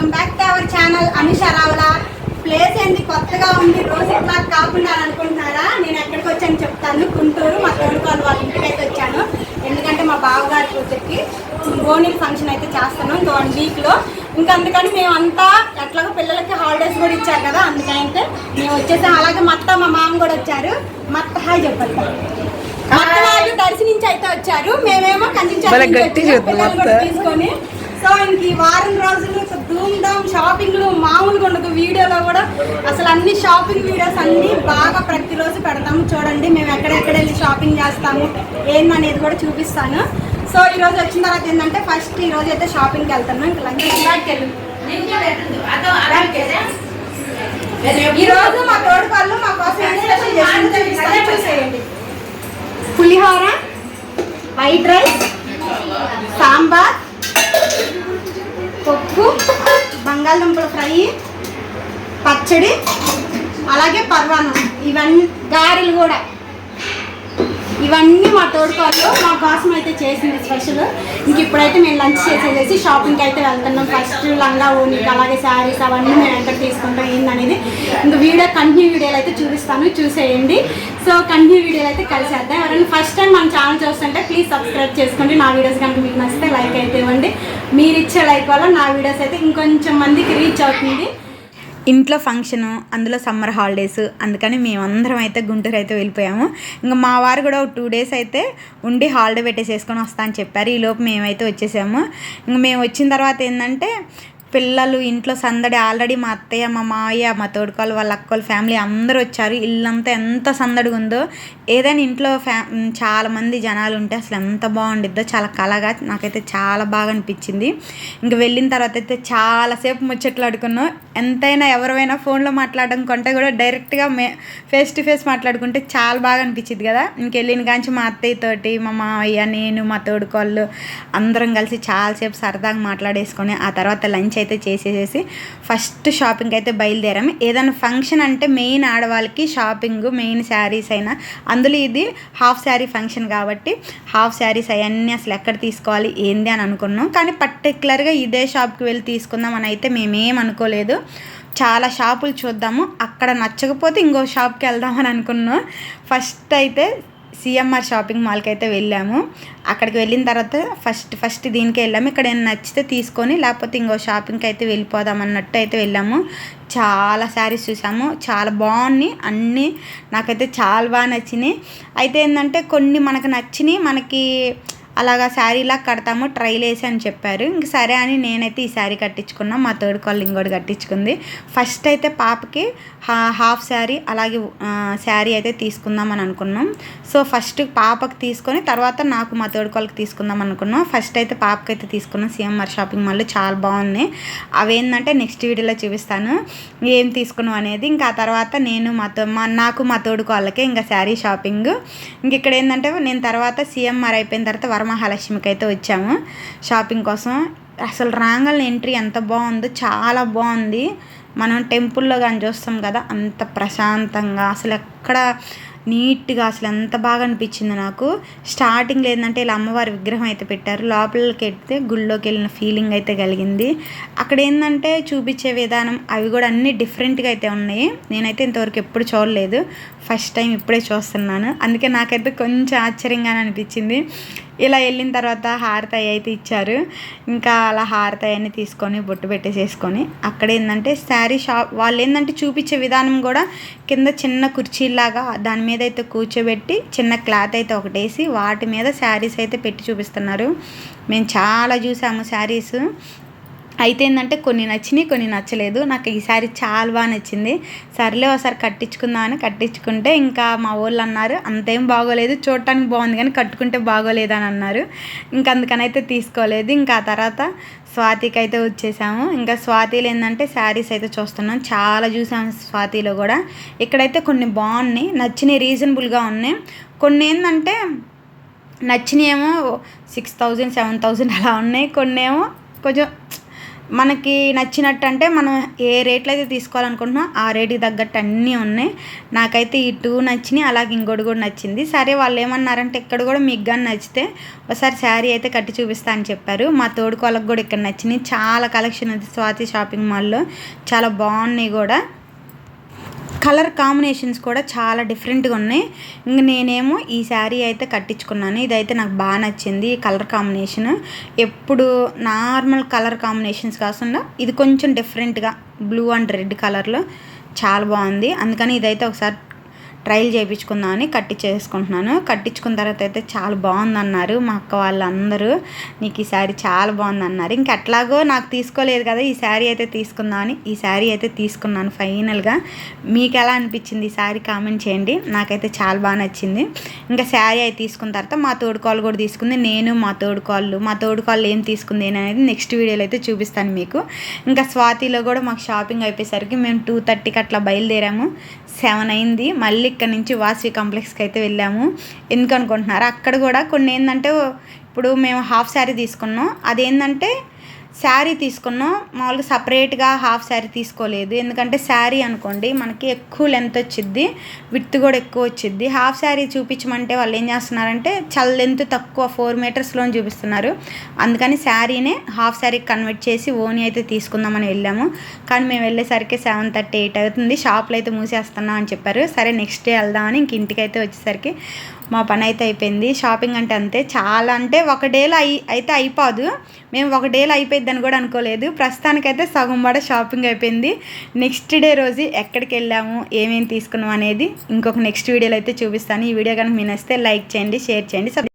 Welcome back to our channel Anusha Ravula place ఏంటి కొత్తగా ఉంది. రోజు ఇట్లా కాకుండా అని అనుకుంటున్నారా? నేను ఎక్కడికి వచ్చాను చెప్తాను. గుంటూరు మా తోడుకోవాలి వాళ్ళ ఇంటికి అయితే వచ్చాను. ఎందుకంటే మా బావగారి కూతురికి బోనీ ఫంక్షన్ అయితే చేస్తాను. ఇంకా వన్ వీక్లో ఇంకా అందుకని మేమంతా ఎట్లాగో పిల్లలకి హాలిడేస్ కూడా ఇచ్చారు కదా అందుకైతే మేము వచ్చేసాం. అలాగే మత్త మా మామ కూడా వచ్చారు. మత్త హాయ్ చెప్పండి. మత్త వాళ్ళు దర్శి నుంచి అయితే వచ్చారు. మేమేమో కందించాలి మత్త. తీసుకొని. సో ఇంక వారం రోజులు ధూమ్ ధామ్ షాపింగ్లు మామూలుగా ఉండదు. వీడియోలో కూడా అసలు అన్ని షాపింగ్ వీడియోస్ అన్ని బాగా ప్రతిరోజు పెడతాము. చూడండి మేము ఎక్కడెక్కడ వెళ్ళి షాపింగ్ చేస్తాము ఏందనేది కూడా చూపిస్తాను. సో ఈ రోజు వచ్చిన తర్వాత ఏంటంటే ఫస్ట్ ఈ రోజు అయితే షాపింగ్కి వెళ్తున్నాం ఇంకా లంచ్ బ్యాగ్కి వెళ్ళి. ఈ రోజు మా తోడు వాళ్ళు మా కోసం చూసేయండి పులిహోర వైట్ రైస్ సాంబార్ పప్పు బంగాళదుంపల ఫ్రై పచ్చడి అలాగే పర్వాణం ఇవన్నీ గారెలు కూడా. ఇవన్నీ మా తోడుకోళ్ళు మా కోసం అయితే చేసింది స్పెషల్ ఇంక ఇప్పుడైతే మేము లంచ్ చేసేసి షాపింగ్కి అయితే వెళ్తున్నాం. ఫస్ట్ లంగా ఓనికి అలాగే శారీస్ అవన్నీ మేము ఎక్కడ తీసుకుంటాం. ఏందనేది? ఇంక వీడియో కంటిన్యూ వీడియోలు అయితే చూపిస్తాను. చూసేయండి. సో కంటిన్యూ వీడియోలు అయితే కలిసేద్దాం. ఎవరైనా ఫస్ట్ టైం మన ఛానల్ చూస్తుంటే ప్లీజ్ సబ్స్క్రైబ్ చేసుకోండి. నా వీడియోస్ కనుక మీకు నచ్చితే లైక్ అయితే ఇవ్వండి. మీరు ఇచ్చే లైక్ వల్ల నా వీడియోస్ అయితే ఇంకొంచెం మందికి రీచ్ అవుతుంది. ఇంట్లో ఫంక్షను అందులో సమ్మర్ హాలిడేస్ అందుకని మేమందరం అయితే గుంటూరు అయితే వెళ్ళిపోయాము. ఇంకా మా వారు కూడా ఒక టూ డేస్ అయితే ఉండి హాలిడే పెట్టేసేసుకొని వస్తా అని చెప్పారు. ఈలోపు మేమైతే వచ్చేసాము. ఇంక మేము వచ్చిన తర్వాత ఏంటంటే పిల్లలు ఇంట్లో సందడి ఆల్రెడీ మా అత్తయ్య మా మావయ్య మా తోడుకోలు వాళ్ళ అక్కోళ్ళ ఫ్యామిలీ అందరూ వచ్చారు. ఇల్లంతా ఎంత సందడిగా ఉందో ఏదైనా ఇంట్లో ఫ్యా చాలామంది జనాలు ఉంటే అసలు ఎంత బాగుండిద్దో చాలా కలగా నాకైతే చాలా బాగా అనిపించింది. ఇంక వెళ్ళిన తర్వాత అయితే చాలాసేపు ముచ్చట్లు ఆడుకున్నాం. ఎంతైనా ఎవరైనా ఫోన్లో మాట్లాడడం కంటే కూడా డైరెక్ట్గా మే ఫేస్ టు ఫేస్ మాట్లాడుకుంటే చాలా బాగా అనిపించింది కదా. ఇంకెళ్ళిన కాంచి మా అత్తయ్య తోటి మా మావయ్య నేను మా తోడుకోళ్ళు అందరం కలిసి చాలాసేపు సరదాగా మాట్లాడేసుకొని ఆ తర్వాత లంచ్ అయితే చేసేసేసి ఫస్ట్ షాపింగ్ అయితే బయలుదేరాము ఏదైనా ఫంక్షన్ అంటే మెయిన్ ఆడవాళ్ళకి షాపింగ్ మెయిన్ శారీస్ అయినా అందులో ఇది హాఫ్ శారీ ఫంక్షన్ కాబట్టి హాఫ్ శారీస్ అవన్నీ అసలు ఎక్కడ తీసుకోవాలి ఏంది అని అనుకున్నాం. కానీ పర్టికులర్గా ఇదే షాప్కి వెళ్ళి తీసుకుందాం అని అయితే మేమేం అనుకోలేదు. చాలా షాపులు చూద్దాము. అక్కడ నచ్చకపోతే ఇంకో షాప్కి వెళ్దామని అనుకున్నాం. ఫస్ట్ అయితే సిఎంఆర్ షాపింగ్ మాల్కి అయితే వెళ్ళాము. అక్కడికి వెళ్ళిన తర్వాత ఫస్ట్ ఫస్ట్ దీనికి వెళ్ళాము. ఇక్కడ నచ్చితే తీసుకొని లేకపోతే ఇంకో షాపింగ్కి అయితే వెళ్ళిపోదాం అన్నట్టు అయితే వెళ్ళాము. చాలా శారీస్ చూసాము. చాలా బాగున్నాయి. అన్నీ నాకైతే చాలా బాగా నచ్చినాయి. అయితే ఏంటంటే కొన్ని మనకు నచ్చినాయి. మనకి అలాగా శారీలా కడతాము ట్రైల్ వేసి అని చెప్పారు. ఇంక సరే అని నేనైతే ఈ శారీ కట్టించుకున్నా. మా తోడు కాల్ ఇంకోటి కట్టించుకుంది. ఫస్ట్ అయితే పాపకి హా హాఫ్ శారీ అలాగే శారీ అయితే తీసుకుందాం అని అనుకున్నాం. సో ఫస్ట్ పాపకి తీసుకొని తర్వాత నాకు మా థర్డ్ కాల్కి తీసుకుందాం అనుకున్నాం. ఫస్ట్ అయితే పాపకి అయితే తీసుకున్నాం సిఎంఆర్ షాపింగ్ మాల్ చాలా బాగున్నాయి. అవి ఏంటంటే నెక్స్ట్ వీడియోలో చూపిస్తాను. ఏం తీసుకున్నాం అనేది. ఇంకా ఆ తర్వాత నేను మా మా నాకు మా తోడు కాళ్ళకే ఇంకా శారీ షాపింగ్. ఇంక ఇక్కడ ఏంటంటే నేను తర్వాత సిఎంఆర్ అయిపోయిన తర్వాత మహాలక్ష్మికి అయితే వచ్చాము. షాపింగ్ కోసం. అసలు రాంగల్ ఎంట్రీ ఎంత బాగుందో చాలా బాగుంది. మనం టెంపుల్లో కానీ చూస్తాం కదా అంత ప్రశాంతంగా అసలు ఎక్కడ నీట్గా అసలు ఎంత బాగా అనిపించింది నాకు. స్టార్టింగ్ ఏంటంటే ఇలా అమ్మవారి విగ్రహం అయితే పెట్టారు. లోపలికి వెళ్తే గుళ్ళోకి వెళ్ళిన ఫీలింగ్ అయితే కలిగింది. అక్కడ ఏంటంటే చూపించే విధానం అవి కూడా అన్నీ డిఫరెంట్గా అయితే ఉన్నాయి. నేనైతే ఇంతవరకు ఎప్పుడు చూడలేదు. ఫస్ట్ టైం ఇప్పుడే చూస్తున్నాను. అందుకే నాకైతే కొంచెం ఆశ్చర్యంగానే అనిపించింది. ఇలా వెళ్ళిన తర్వాత హారతాయి అయితే ఇచ్చారు. ఇంకా అలా హారతాయి అన్ని తీసుకొని బొట్టు పెట్టేసేసుకొని అక్కడ ఏంటంటే శారీ షాప్ వాళ్ళు ఏంటంటే చూపించే విధానం కూడా కింద చిన్న కుర్చీలాగా దాని మీద అయితే కూర్చోబెట్టి చిన్న క్లాత్ అయితే ఒకటేసి వాటి మీద శారీస్ అయితే పెట్టి చూపిస్తున్నారు. మేము చాలా చూసాము శారీస్. అయితే ఏంటంటే కొన్ని నచ్చినాయి కొన్ని నచ్చలేదు. నాకు ఈ శారీ చాలా బాగా నచ్చింది. సర్లే ఒకసారి కట్టించుకుందాం అని కట్టించుకుంటే ఇంకా మా వాళ్ళు అన్నారు అంతేం బాగోలేదు చూడటానికి బాగుంది కానీ కట్టుకుంటే బాగోలేదు అని అన్నారు. ఇంకా అందుకని అయితే తీసుకోలేదు. ఇంకా ఆ తర్వాత స్వాతికి అయితే వచ్చేసాము. ఇంకా స్వాతిలో ఏంటంటే శారీస్ అయితే చూస్తున్నాం. చాలా చూసాము స్వాతిలో కూడా. ఇక్కడైతే కొన్ని బాగున్నాయి. నచ్చినాయి రీజనబుల్గా ఉన్నాయి. కొన్ని ఏంటంటే నచ్చినాయేమో సిక్స్ థౌజండ్ సెవెన్ థౌజండ్ అలా ఉన్నాయి. కొన్ని ఏమో కొంచెం మనకి నచ్చినట్టు అంటే మనం ఏ రేట్లో అయితే తీసుకోవాలనుకుంటున్నాం ఆ రేటుకి తగ్గట్టు అన్నీ ఉన్నాయి. నాకైతే ఈ టూ నచ్చినాయి అలాగే ఇంకోటి కూడా నచ్చింది. సరే వాళ్ళు ఏమన్నారంటే ఇక్కడ కూడా మీకు కానీ నచ్చితే ఒకసారి శారీ అయితే కట్టి చూపిస్తా అని చెప్పారు. మా తోడుకోళ్ళకి కూడా ఇక్కడ నచ్చినాయి. చాలా కలెక్షన్ ఉంది స్వాతి షాపింగ్ మాల్లో. చాలా బాగున్నాయి కూడా. కలర్ కాంబినేషన్స్ కూడా చాలా డిఫరెంట్గా ఉన్నాయి. ఇంక నేనేమో ఈ శారీ అయితే కట్టించుకున్నాను. ఇదైతే నాకు బాగా నచ్చింది ఈ కలర్ కాంబినేషన్. ఎప్పుడు నార్మల్ కలర్ కాంబినేషన్స్ కాకుండా ఇది కొంచెం డిఫరెంట్గా బ్లూ అండ్ రెడ్ కలర్లో చాలా బాగుంది. అందుకని ఇదైతే ఒకసారి ట్రయల్ చేయించుకుందామని కట్టించేసుకుంటున్నాను కట్టించుకున్న తర్వాత అయితే చాలా బాగుందన్నారు మా అక్క వాళ్ళందరూ. నీకు ఈ శారీ చాలా బాగుంది అన్నారు ఇంక ఎట్లాగో నాకు తీసుకోలేదు కదా ఈ శారీ అయితే తీసుకుందామని ఈ శారీ అయితే తీసుకున్నాను ఫైనల్గా. మీకు ఎలా అనిపించింది ఈ శారీ? కామెంట్ చేయండి. నాకైతే చాలా బాగా నచ్చింది. ఇంకా శారీ అయితే తీసుకున్న తర్వాత మా తోడుకోళ్ళు కూడా తీసుకుంది. నేను మా తోడుకోళ్ళు. మా తోడుకోళ్ళు ఏం తీసుకుంది అనేది నెక్స్ట్ వీడియోలో అయితే చూపిస్తాను మీకు. ఇంకా స్వాతిలో కూడా మాకు షాపింగ్ అయిపోయేసరికి మేము టూ థర్టీకి అట్లా బయలుదేరాము. సెవెన్ అయింది. మళ్ళీ ఇక్కడ నుంచి వాసి కాంప్లెక్స్కి అయితే వెళ్ళాము. ఎందుకు అనుకుంటున్నారు అక్కడ కూడా కొన్ని ఏంటంటే ఇప్పుడు మేము హాఫ్ శారీ తీసుకున్నాం. అదేంటంటే శారీ తీసుకున్నాం మామూలుగా సపరేట్గా హాఫ్ శారీ తీసుకోలేదు. ఎందుకంటే శారీ అనుకోండి మనకి ఎక్కువ లెంత్ వచ్చిద్ది విత్ కూడా ఎక్కువ వచ్చిద్ది. హాఫ్ శారీ చూపించమంటే వాళ్ళు ఏం చేస్తున్నారంటే చాలా లెంత్ తక్కువ ఫోర్ మీటర్స్లో చూపిస్తున్నారు. అందుకని శారీనే హాఫ్ శారీ కన్వర్ట్ చేసి ఓని అయితే తీసుకుందామని వెళ్ళాము. కానీ మేము వెళ్ళేసరికి సెవెన్ థర్టీ ఎయిట్ అవుతుంది. షాప్లో అయితే మూసేస్తున్నాం అని చెప్పారు. సరే నెక్స్ట్ డే వెళ్దామని ఇంక ఇంటికి అయితే వచ్చేసరికి మా పని అయితే అయిపోయింది. షాపింగ్ అంటే అంతే. చాలా అంటే ఒక డేలో అయి అయితే అయిపోదు. మేము ఒక డేలో అయిపోయిద్దని కూడా అనుకోలేదు. ప్రస్తుతానికైతే సగం పడ షాపింగ్ అయిపోయింది. నెక్స్ట్ డే రోజు ఎక్కడికి వెళ్ళాము ఏమేమి తీసుకున్నాం అనేది ఇంకొక నెక్స్ట్ వీడియోలో అయితే చూపిస్తాను. ఈ వీడియో కనుక మీ నచ్చితే లైక్ చేయండి షేర్ చేయండి